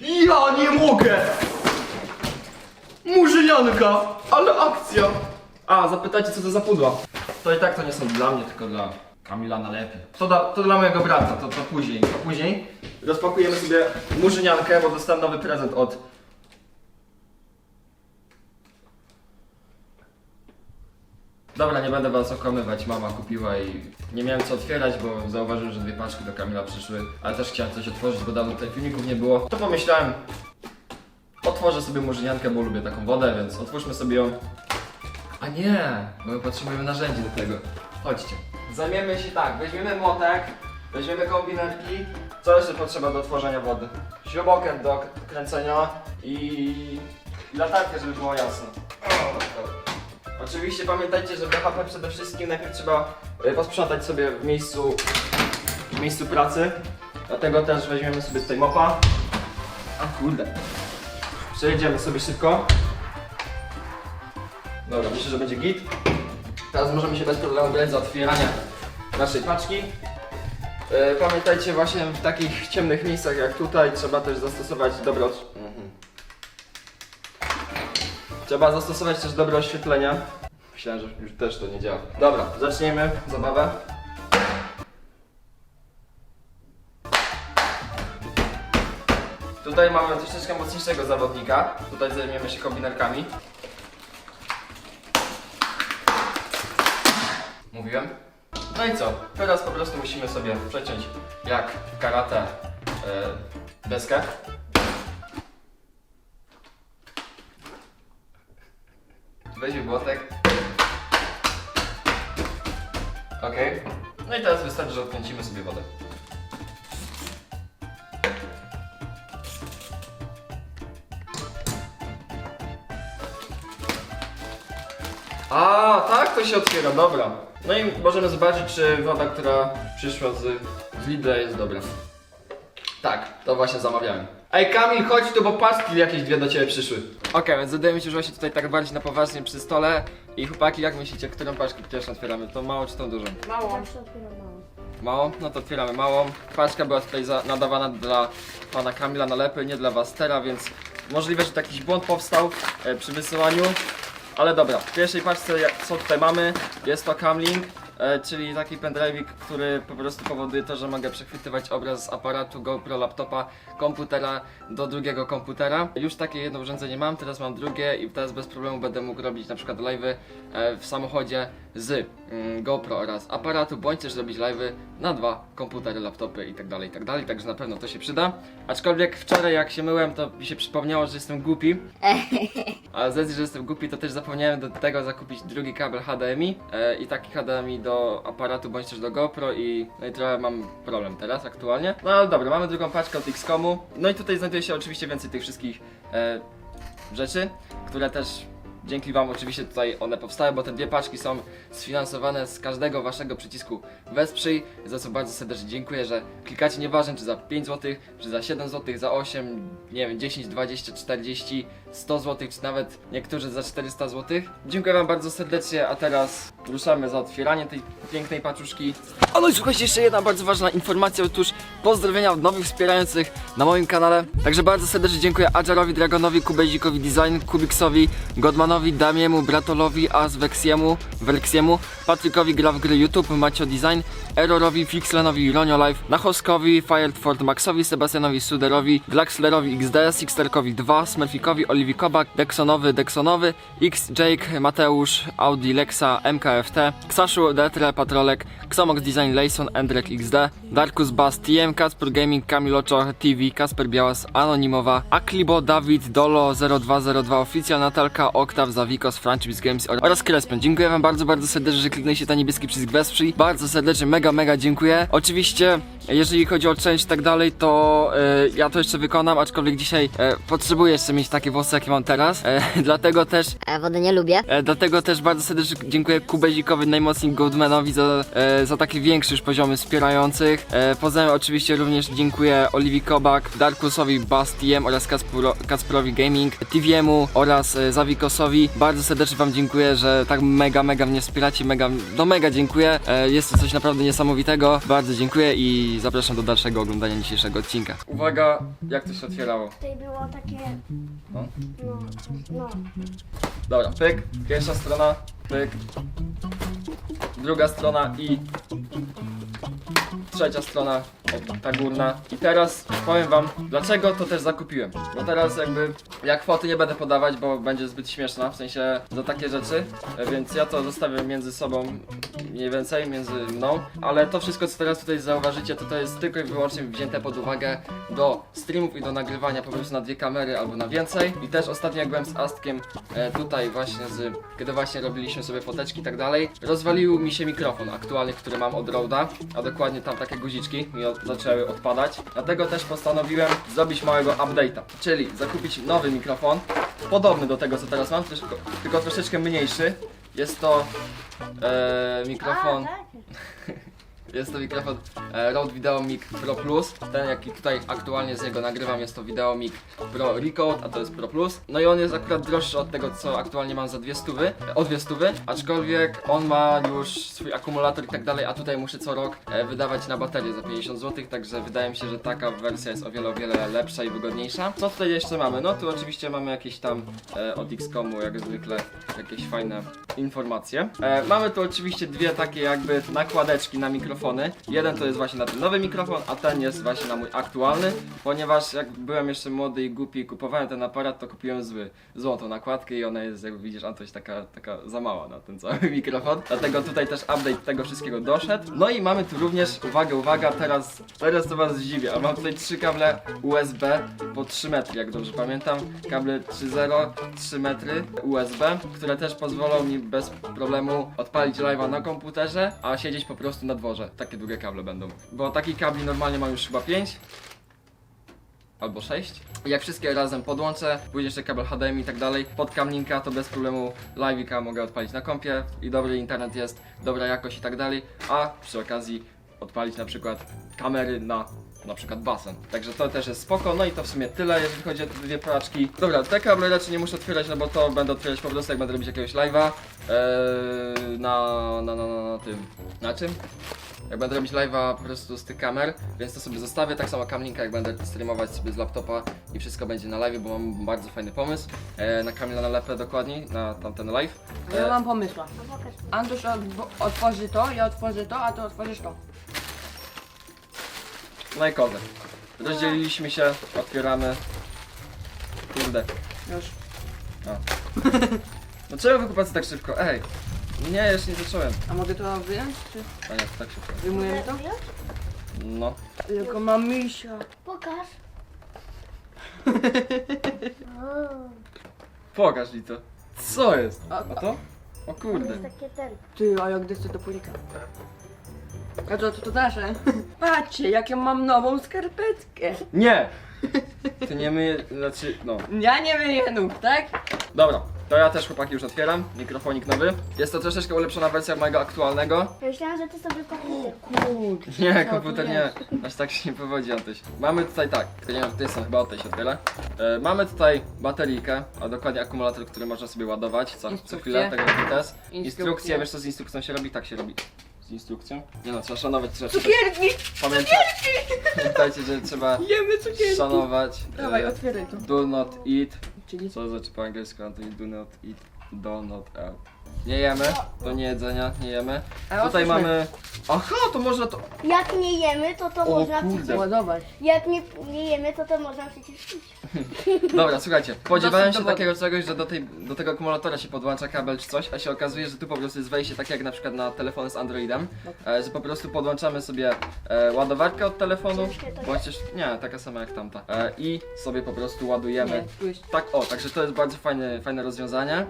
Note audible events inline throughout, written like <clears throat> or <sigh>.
Ja nie mogę! Murzynianka, ale akcja! A, zapytajcie co to za pudła. To i tak to nie są dla mnie, tylko dla Kamila na lepiej. To, da, to dla mojego brata, to, to później. Później rozpakujemy sobie murzyniankę, bo dostałem nowy prezent od... Dobra, nie będę was okłamywać, mama kupiła i nie miałem co otwierać, bo zauważyłem, że dwie paczki do Kamila przyszły, ale też chciałem coś otworzyć, bo dawno tutaj filmików nie było. To pomyślałem, otworzę sobie murzyniankę, bo lubię taką wodę, więc otwórzmy sobie ją. A nie, bo my potrzebujemy narzędzi do tego. Chodźcie. Zajmiemy się tak, weźmiemy młotek, weźmiemy kombinerki. Co jeszcze potrzeba do otworzenia wody? Śrubokręt do kręcenia i, i latarkę, żeby było jasno. O, dobra. Oczywiście pamiętajcie, że BHP przede wszystkim najpierw trzeba y, posprzątać sobie w miejscu, w miejscu pracy. Dlatego też weźmiemy sobie tutaj mopa. A kurde. Przejedziemy sobie szybko. Dobra, myślę, że będzie git. Teraz możemy się bez problemu brać za otwieranie naszej paczki. E, Pamiętajcie właśnie w takich ciemnych miejscach jak tutaj trzeba też zastosować dobre. Trzeba zastosować też dobre oświetlenie. Myślałem, że już też to nie działa. Dobra, zaczniemy zabawę. Tutaj mamy troszeczkę mocniejszego zawodnika. Tutaj zajmiemy się kombinerkami. Mówiłem? No i co? Teraz po prostu musimy sobie przeciąć jak karate e, deskę. Weźmy błotek. Okej. No i teraz wystarczy, że odkręcimy sobie wodę. A, tak to się otwiera, dobra. No i możemy zobaczyć, czy woda, która przyszła z, z Lidla jest dobra. Tak, to właśnie zamawiałem. Ej Kamil, chodź tu, bo paczki jakieś dwie do ciebie przyszły. Okej, więc wydaje mi się, że właśnie tutaj tak bardziej na poważnie przy stole. I chłopaki, jak myślicie, którą paczkę pierwszą otwieramy? To mało czy tą dużą? Mało. Zawsze otwieram mało. Mało? No to otwieramy małą. Paczka była tutaj za, nadawana dla pana Kamila Nalepy, nie dla was teraz, więc możliwe, że tu jakiś błąd powstał e, przy wysyłaniu. Ale dobra, w pierwszej paczce jak- co tutaj mamy, jest to Camlink, e, czyli taki pendrive'ik, który po prostu powoduje to, że mogę przechwytywać obraz z aparatu GoPro, laptopa, komputera do drugiego komputera. Już takie jedno urządzenie mam, teraz mam drugie i teraz bez problemu będę mógł robić na przykład live'y e, w samochodzie z mm, GoPro oraz aparatu, bądź też robić live'y na dwa komputery, laptopy i tak dalej, i tak także na pewno to się przyda. Aczkolwiek wczoraj jak się myłem, to mi się przypomniało, że jestem głupi. <laughs> A z racji, że jestem głupi, to też zapomniałem do tego zakupić drugi kabel HDMI e, i taki HDMI do aparatu bądź też do GoPro i, no i trochę mam problem teraz aktualnie. No ale dobra, mamy drugą paczkę od XCOMu. No i tutaj znajduje się oczywiście więcej tych wszystkich e, rzeczy, które też dzięki Wam oczywiście tutaj one powstały, bo te dwie paczki są sfinansowane z każdego Waszego przycisku Wesprzyj, za co bardzo serdecznie dziękuję, że klikacie nieważne czy za 5 zł, czy za 7 zł, za 8, nie wiem, 10, 20, 40, 100 zł, czy nawet niektórzy za 400 zł. Dziękuję Wam bardzo serdecznie, a teraz ruszamy za otwieranie tej pięknej paczuszki. O no i słuchajcie, jeszcze jedna bardzo ważna informacja, otóż pozdrowienia od nowych wspierających na moim kanale. Także bardzo serdecznie dziękuję Adżarowi, Dragonowi, Kubezikowi Design, Kubiksowi, Godmanowi, Damiemu, Bratolowi, Azwexiemu, Welksiemu, Patrykowi Gra w Gry YouTube, Macio Design, Errorowi, Fixlenowi, Ronio Life, Nachoskowi, Fireford Maxowi, Sebastianowi Suderowi, Glaxlerowi XD, Sixterkowi 2, Smurfikowi, Oliwi Kobak, Dexonowy, Dexonowy, X, Jake, Mateusz, Audi, Lexa, MKFT, Ksaszu, Detre, Patrolek, Xomox Design, Layson, Endrek XD, Darkus Bass, TM, Kasper Gaming, Kamilocho, TV, Kasper Białas, Anonimowa, Aklibo, Dawid, Dolo, 0202, Oficjal, Natalka, Oktaw, Zawikos, Franchise Games oraz Crespen. Dziękuję wam bardzo, bardzo serdecznie, że kliknęliście ten niebieski przycisk Wesprzyj. Bardzo serdecznie, mega, mega dziękuję. Oczywiście Jeżeli chodzi o część i tak dalej, to e, ja to jeszcze wykonam, aczkolwiek dzisiaj e, potrzebuję jeszcze mieć takie włosy, jakie mam teraz. E, <laughs> dlatego też E, wody nie lubię. E, dlatego też bardzo serdecznie dziękuję Kubezikowi, najmocniej Goldmanowi za, e, za takie większe już poziomy wspierających. E, poza tym oczywiście również dziękuję Oliwii Kobak, Darkusowi, Bastiem oraz Kaspuro, Kasprowi Gaming, TVM-u oraz e, Zawikosowi. Bardzo serdecznie wam dziękuję, że tak mega, mega mnie wspieracie, mega, no mega dziękuję. E, jest to coś naprawdę niesamowitego. Bardzo dziękuję i zapraszam do dalszego oglądania dzisiejszego odcinka. Uwaga, jak to się otwierało? Tutaj było takie. No. No, no. Dobra, pyk, pierwsza strona, pyk, druga strona i trzecia strona, o, ta górna. I teraz powiem wam, dlaczego to też zakupiłem. Bo teraz jakby, ja kwoty nie będę podawać, bo będzie zbyt śmieszna, w sensie za takie rzeczy, e, więc ja to zostawię między sobą mniej więcej, między mną, ale to wszystko, co teraz tutaj zauważycie, to to jest tylko i wyłącznie wzięte pod uwagę do streamów i do nagrywania po prostu na dwie kamery albo na więcej. I też ostatnio jak byłem z Astkiem e, tutaj właśnie z, kiedy właśnie robiliśmy sobie foteczki i tak dalej, rozwalił mi się mikrofon aktualny, który mam od Roda, a dokładnie tam takie guziczki mi od, zaczęły odpadać. Dlatego też postanowiłem zrobić małego update'a, czyli zakupić nowy mikrofon, podobny do tego co teraz mam, tylko, tylko troszeczkę mniejszy. Jest to e, mikrofon. A, tak. Jest to mikrofon e, Rode Video Mic Pro Plus. Ten jaki tutaj aktualnie z niego nagrywam jest to Video Mic Pro Recode, a to jest Pro Plus. No i on jest akurat droższy od tego co aktualnie mam za dwie stówy, o dwie stówy, aczkolwiek on ma już swój akumulator i tak dalej, a tutaj muszę co rok e, wydawać na baterię za 50 zł, także wydaje mi się, że taka wersja jest o wiele, o wiele lepsza i wygodniejsza. Co tutaj jeszcze mamy? No tu oczywiście mamy jakieś tam e, od Xcomu jak zwykle jakieś fajne informacje. E, mamy tu oczywiście dwie takie jakby nakładeczki na mikrofony. Jeden to jest właśnie na ten nowy mikrofon, a ten jest właśnie na mój aktualny, ponieważ jak byłem jeszcze młody i głupi i kupowałem ten aparat, to kupiłem zły, złą tą nakładkę i ona jest, jak widzisz, Antoś, taka, taka za mała na ten cały <laughs> mikrofon. Dlatego tutaj też update tego wszystkiego doszedł. No i mamy tu również, uwaga, uwaga, teraz, teraz to was zdziwię, a mam tutaj trzy kable USB po 3 metry, jak dobrze pamiętam. Kable 3.0, 3 metry USB, które też pozwolą mi bez problemu odpalić live'a na komputerze, a siedzieć po prostu na dworze. Takie długie kable będą. Bo takich kabli normalnie mam już chyba 5 albo 6. Jak wszystkie razem podłączę, później jeszcze kabel HDMI i tak dalej, pod kamlinka to bez problemu live'ika mogę odpalić na kompie i dobry internet jest, dobra jakość i tak dalej, a przy okazji odpalić na przykład kamery na na przykład basen. Także to też jest spoko, no i to w sumie tyle, jeżeli chodzi o te dwie paczki. Dobra, te kable raczej nie muszę otwierać, no bo to będę otwierać po prostu jak będę robić jakiegoś live'a eee, na, na, na, na, na tym, na czym? Jak będę robić live'a po prostu z tych kamer, więc to sobie zostawię. Tak samo kamlinka, jak będę streamować sobie z laptopa i wszystko będzie na live, bo mam bardzo fajny pomysł. E, na Kamila nalepę dokładniej, na tamten live. Ja E, mam pomysła. A pokaż. Antoś od, otworzy to, ja otworzę to, a ty otworzysz to. no i. Rozdzieliliśmy się, otwieramy. Kurde. Już. No czego wy tak szybko? Ej! Nie, jeszcze nie zacząłem. A mogę to wyjąć, czy A nie, tak szybko. wyjmujemy to? Wyjąć? No. Tylko mam misia. Pokaż. <laughs> Pokaż mi to. Co jest? A- A to? O To kurde. jest takie ten. Ty, a jak desce do polika. A to, to, to nasze. <laughs> Patrzcie, jak ja mam nową skarpetkę. Nie! Ty nie myje, znaczy, no. Ja nie myję nóg, tak? Dobra, to ja też chłopaki już otwieram. Mikrofonik nowy. Jest to troszeczkę ulepszona wersja mojego aktualnego. Ja myślałam, że ty sobie komputer. Kurde. Nie, komputer nie. Aż tak się nie powodzi, Antyś. Mamy tutaj tak, nie wiem, tutaj są chyba o tej się otwiera. E, mamy tutaj baterijkę, a dokładnie akumulator, który można sobie ładować co, co Instrukcje. chwilę, tak jak test. Instrukcje. Instrukcje, wiesz co z instrukcją się robi? Tak się robi. Z instrukcją? Nie no, trzeba szanować, trzeba Cukierki! Pamięta, pamiętajcie, że trzeba Jemy cukierki! szanować. Dawaj, e, otwieraj to. Do not eat. Czyli Co znaczy po angielsku? Do not eat. Do not eat. Nie jemy, to nie jedzenia, nie jemy. A Tutaj otwórzmy. mamy... Aha, to można to... Jak nie jemy, to to O można kurde. przecież. ładować. Jak nie, nie jemy, to to można przecież pić. <laughs> Dobra, słuchajcie, spodziewałem się takiego czegoś, że do, tej, do tego akumulatora się podłącza kabel czy coś, a się okazuje, że tu po prostu jest wejście takie jak na przykład na telefony z Androidem, e, że po prostu podłączamy sobie e, ładowarkę od telefonu, Ciężkie to bądź też, nie, taka sama jak tamta, e, i sobie po prostu ładujemy Nie, Tak, o, także to jest bardzo fajne, fajne rozwiązanie. E,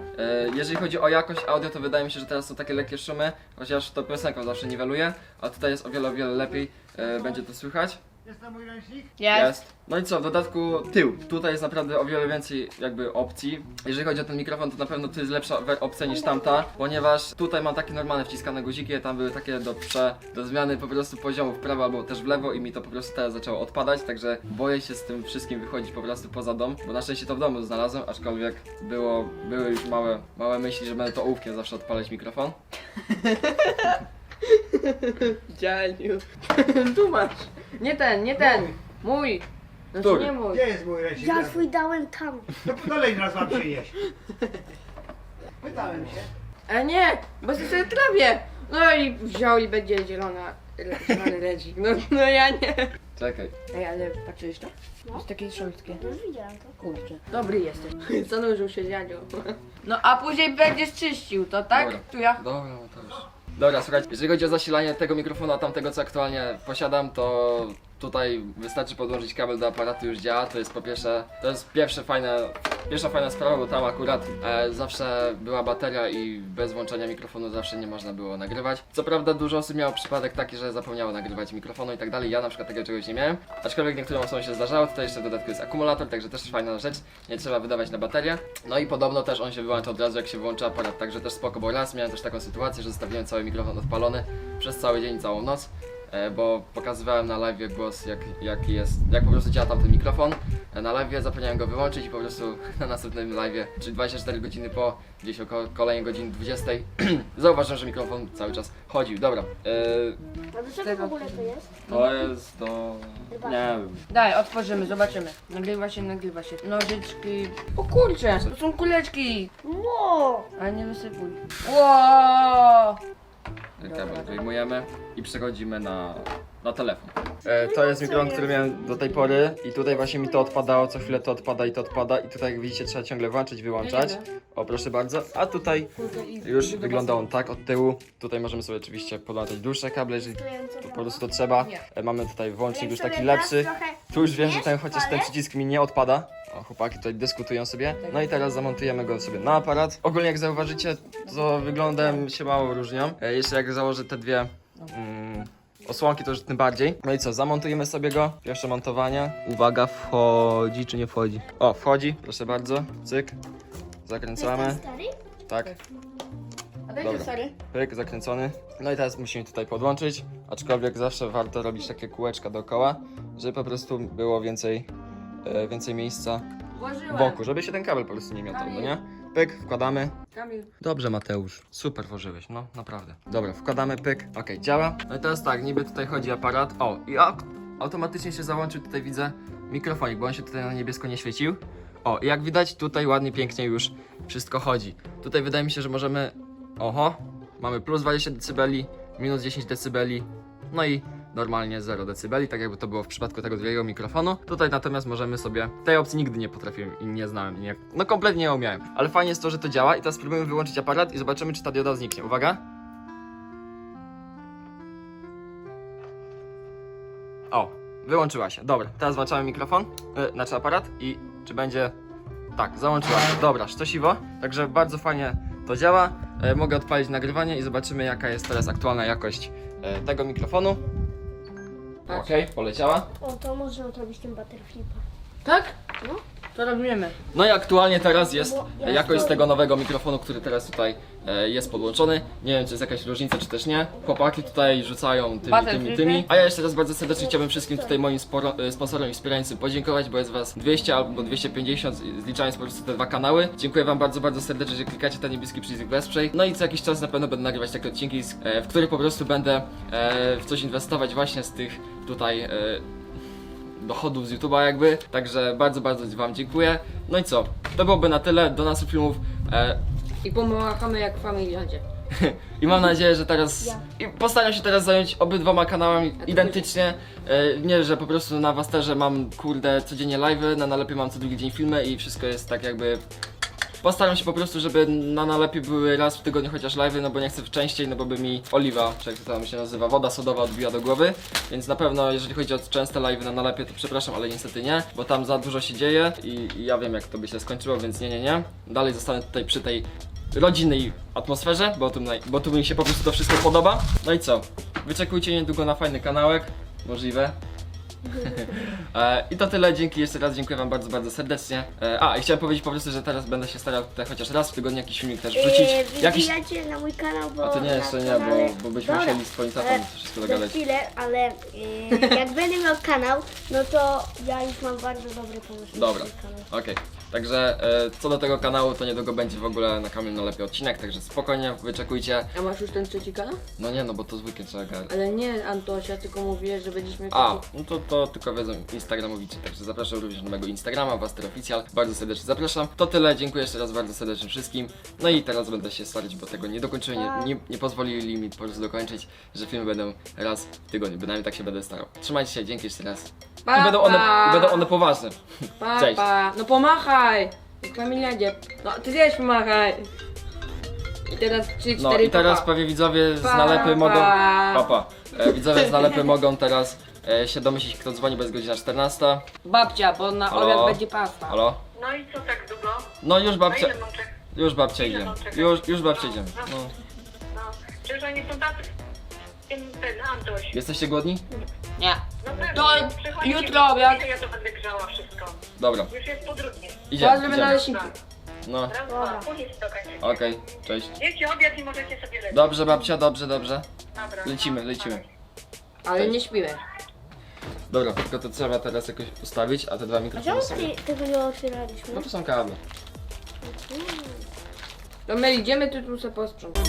jeżeli chodzi o jakość audio, to wydaje mi się, że teraz są takie lekkie szumy, chociaż to piosenką zawsze niweluje, a tutaj jest o wiele, o wiele lepiej, e, będzie to słychać. Jest to mój ręcznik? Jest. No i co, w dodatku tył. Tutaj jest naprawdę o wiele więcej jakby opcji. Jeżeli chodzi o ten mikrofon, to na pewno to jest lepsza we- opcja niż tamta, ponieważ tutaj mam takie normalne wciskane guziki, a tam były takie do prze, do zmiany po prostu poziomu w prawo albo też w lewo i mi to po prostu teraz zaczęło odpadać, także boję się z tym wszystkim wychodzić po prostu poza dom, bo na szczęście to w domu znalazłem, aczkolwiek było, były już małe, małe myśli, że będę to ołówkiem zawsze odpalać mikrofon. <laughs> Dzianiu. <laughs> tu masz. Nie ten, nie ten. Mój. Znaczy Który? nie mój. Gdzie jest mój ręcznik? Ja twój dałem tam. No dolej raz mam przyjeść. <laughs> Pytałem się. A nie, bo ty sobie trawię. No i wziął i będzie zielona, zielony redzik. No, no ja nie. Czekaj. Ej, ale patrzysz to? No. Jest takie szorstkie. Już widziałem to. Kurczę. Dobry jesteś. Zanurzył <laughs> się dzianiu. <laughs> No a później będziesz czyścił, to tak? Dobra. Tu ja. Dobra, no to już. Dobra, słuchajcie, jeżeli chodzi o zasilanie tego mikrofonu, a tamtego co aktualnie posiadam, to tutaj wystarczy podłączyć kabel do aparatu już działa. To jest po pierwsze, to jest pierwsze fajne, pierwsza fajna sprawa, bo tam akurat e, zawsze była bateria i bez włączenia mikrofonu zawsze nie można było nagrywać. Co prawda dużo osób miało przypadek taki, że zapomniało nagrywać mikrofonu i tak dalej. Ja na przykład takiego czegoś nie miałem, aczkolwiek niektórym osobom się zdarzało. Tutaj jeszcze w dodatku jest akumulator, także też fajna rzecz. Nie trzeba wydawać na baterię. No i podobno też on się wyłącza od razu jak się włącza aparat, także też spoko, bo raz miałem też taką sytuację, że zostawiłem cały mikrofon odpalony przez cały dzień, całą noc. E, Bo pokazywałem na live głos, jak, jak jest, jak po prostu działa tam ten mikrofon. E, Na live zapomniałem go wyłączyć i po prostu <laughs> na następnym live, czyli 24 godziny po, gdzieś około kolejnej godziny 20, <clears throat> zauważyłem, że mikrofon cały czas chodził. Dobra, e, A do czego w ogóle to jest? to jest do... nie wiem. Daj, otworzymy, zobaczymy. Nagrywa się, nagrywa się. Nożyczki. O kurczę, to są kuleczki. Wow! Ale nie wysypuj. Ło! Kabel wyjmujemy i przechodzimy na, na telefon. E, to jest mikrofon, który miałem do tej pory i tutaj właśnie mi to odpadało, co chwilę to odpada i to odpada i tutaj jak widzicie trzeba ciągle włączać, wyłączać. O proszę bardzo, a tutaj już wygląda on tak od tyłu. Tutaj możemy sobie oczywiście podłączać dłuższe kable, jeżeli po prostu to trzeba. E, mamy tutaj włącznik już taki lepszy. Tu już wiem, że ten, chociaż ten przycisk mi nie odpada. O, chłopaki tutaj dyskutują sobie. No i teraz zamontujemy go sobie na aparat. Ogólnie jak zauważycie, to wyglądem się mało różnią. E, jeszcze jak założę te dwie mm, osłonki, to już tym bardziej. No i co, zamontujemy sobie go. Pierwsze montowanie. Uwaga, wchodzi czy nie wchodzi? O, wchodzi, proszę bardzo. Cyk. Zakręcamy. Stary? Tak. A daj Dobra. Pyk, zakręcony. No i teraz musimy tutaj podłączyć, aczkolwiek zawsze warto robić takie kółeczka dookoła, żeby po prostu było więcej, e, więcej miejsca Włożyłem. wokół, żeby się ten kabel po prostu nie miotał, no nie? Pyk, wkładamy. Kamil. Dobrze Mateusz, super włożyłeś, no naprawdę. Dobra, wkładamy pyk, okej, działa. No i teraz tak, niby tutaj chodzi aparat, o i ak- automatycznie się załączył, tutaj widzę mikrofonik, bo on się tutaj na niebiesko nie świecił. O, i jak widać tutaj ładnie, pięknie już wszystko chodzi. Tutaj wydaje mi się, że możemy, oho, mamy plus 20 dB, minus 10 dB, no i normalnie 0 dB, tak jakby to było w przypadku tego drugiego mikrofonu. Tutaj natomiast możemy sobie, tej opcji nigdy nie potrafiłem i nie znałem, nie, no kompletnie nie umiałem. Ale fajnie jest to, że to działa i teraz spróbujemy wyłączyć aparat i zobaczymy, czy ta dioda zniknie. Uwaga. O, wyłączyła się. Dobra, teraz włączamy mikrofon, yy, znaczy aparat i czy będzie... Tak, załączyła się. Dobra, sztosiwo. Także bardzo fajnie to działa. E, mogę odpalić nagrywanie i zobaczymy, jaka jest teraz aktualna jakość e, tego mikrofonu. Okej, poleciała. O, to można zrobić tym butterflipa. Tak? No. To robimy. No i aktualnie teraz jest jakość tego nowego mikrofonu, który teraz tutaj e, jest podłączony. Nie wiem, czy jest jakaś różnica, czy też nie. Chłopaki tutaj rzucają tymi, tymi, tymi. A ja jeszcze raz bardzo serdecznie chciałbym wszystkim tutaj moim sporo, e, sponsorom i wspierającym podziękować, bo jest was 200 albo 250, zliczając po prostu te dwa kanały. Dziękuję wam bardzo, bardzo serdecznie, że klikacie ten niebieski przycisk wesprzyj. No i co jakiś czas na pewno będę nagrywać takie odcinki, z- e, w których po prostu będę e, w coś inwestować właśnie z tych tutaj e, dochodów z YouTube'a jakby. Także bardzo, bardzo Wam dziękuję. No i co? To byłoby na tyle. Do naszych filmów. E, I pomachamy jak w familiadzie. <laughs> I mam nadzieję, że teraz. I postaram się teraz zająć obydwoma kanałami identycznie. E, nie, że po prostu na Wasterze mam kurde codziennie live'y, na nalepie mam co drugi dzień filmy i wszystko jest tak jakby. Postaram się po prostu, żeby na nalepie były raz w tygodniu chociaż live'y, no bo nie chcę częściej, no bo by mi oliwa, czy jak to tam się nazywa, woda sodowa odbiła do głowy. Więc na pewno, jeżeli chodzi o częste live'y na nalepie, to przepraszam, ale niestety nie, bo tam za dużo się dzieje i, i ja wiem jak to by się skończyło, więc nie, nie, nie. Dalej zostanę tutaj przy tej rodzinnej atmosferze, bo tu, naj- bo tu mi się po prostu to wszystko podoba. No i co? Wyczekujcie niedługo na fajny kanałek, możliwe. <laughs> E, I to tyle, dzięki jeszcze raz, dziękuję wam bardzo, bardzo serdecznie. E, A, i chciałem powiedzieć po prostu, że teraz będę się starał tutaj chociaż raz w tygodniu jakiś filmik też wrzucić. Yy, Jakiś... Wbijacie na mój kanał, bo... A to nie, jeszcze na nie, kanale- bo, bo byśmy Dobra, musieli z twoim tatą ale wszystko Za dogadać. chwilę, ale yy, jak <laughs> będę miał kanał, no to ja już mam bardzo dobry pomysł na Dobra. swój kanał. Okej, także e, co do tego kanału, to niedługo będzie w ogóle na kamień na lepiej odcinek, także spokojnie, wyczekujcie. A masz już ten trzeci kanał? No nie, no bo to z weekend trzeba gadać. Ale nie Antosia, tylko mówię, że będziesz miał A, taki- no to, to tylko wiedzą Instagramowicie, także zapraszam również na mojego Instagrama, Waster Oficjal, bardzo serdecznie zapraszam. To tyle, dziękuję jeszcze raz bardzo serdecznie wszystkim. No i teraz będę się starać, bo tego nie dokończyłem, nie, nie, nie pozwolili mi po prostu dokończyć, że filmy będą raz w tygodniu, bynajmniej tak się będę starał. Trzymajcie się, dzięki jeszcze raz. Pa, I będą one, pa. i będą one poważne. Pa, Cześć. pa. No pomachaj! Jak Kamiliadzie. No, ty też pomachaj. I teraz 3, 4, No i teraz pa. pewnie widzowie z Pa, nalepy mogą. pa. Papa. E, widzowie z nalepy <laughs> mogą teraz e, się domyślić, kto dzwoni, bo jest godzina 14. Babcia, bo na Halo? obiad będzie pasta. Halo? No i co tak długo? No już Na babcia. ile mam czekać? Już babcia Ile idzie. mam czekać? Już, już babcia idzie. No. No, przecież oni są tacy... Ten, ten Antoś. Jesteście głodni? Nie. No pewnie, To przychodzi jutro obiad. Ja to będę grzała wszystko. Dobra, Już jest po drugie. idziemy. Żeby idziemy. No, Raz, Dobra. dwa, później stokać. okej, cześć. Wiecie obiad i możecie sobie lecieć. Dobrze babcia, dobrze, dobrze. Dobra. Lecimy, no, lecimy. Ale nie śpimy. Dobra, tylko to trzeba teraz jakoś ustawić, a te dwa A mikrofony czemu są. ty, tego nie otwieraliśmy? No to są kable. To my idziemy, ty tu sobie posprzątaj.